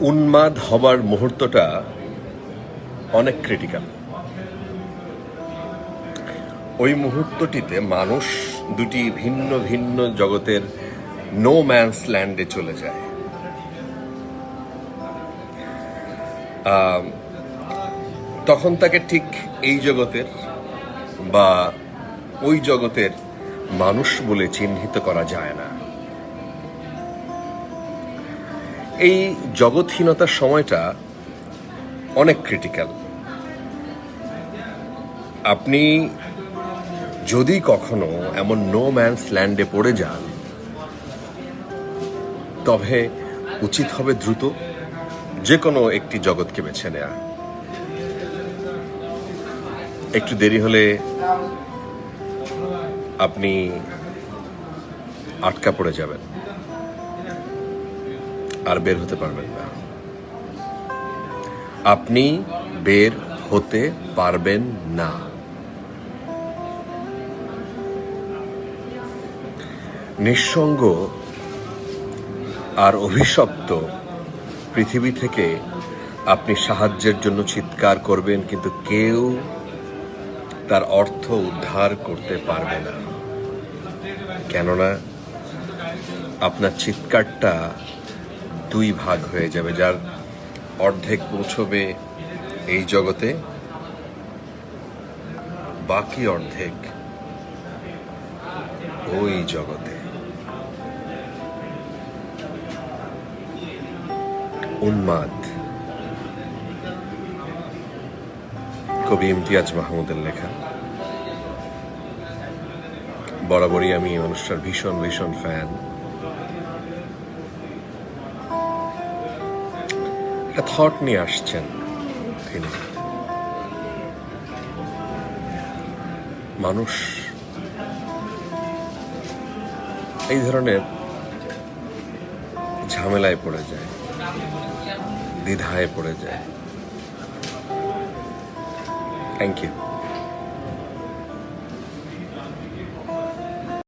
উন্মাদ হবার মুহূর্তটা অনেক ক্রিটিক্যাল ওই মুহূর্তটিতে মানুষ দুটি ভিন্ন ভিন্ন জগতের নো ম্যানস ল্যান্ডে চলে যায়। তখন তাকে ঠিক এই জগতের বা ওই জগতের মানুষ বলে চিহ্নিত করা যায় না। এই জগৎহীনতার সময়টা অনেক ক্রিটিক্যাল আপনি যদি কখনো এমন নো ম্যানস ল্যান্ডে পড়ে যান, তবে উচিত হবে দ্রুত যে কোনো একটি জগৎকে বেছে নেয়া। একটু দেরি হলে আপনি আটকা পড়ে যাবেন। আর বের হতে পারবেন না। আপনি বের হতে পারবেন না। নিঃসঙ্গ আর অভিশপ্ত পৃথিবী থেকে আপনি সাহায্যের জন্য চিৎকার করবেন, কিন্তু কেউ তার অর্থ উদ্ধার করতে পারবে না। কেননা আপনার চিৎকারটা দুই ভাগ হয়ে যাবে, যার অর্ধেক পৌঁছবে এই জগতে, বাকি অর্ধেক ওই জগতে। উন্মাদ। কবি ইমতিয়াজ মাহমুদের লেখা। বরাবরই আমি অনুষ্ঠান ভীষণ ভীষণ ফ্যান একটা থট নিয়ে আসছেন তিনি। মানুষ এই ধরনের ঝামেলায় পড়ে যায়, দ্বিধায় পড়ে যায়। Thank you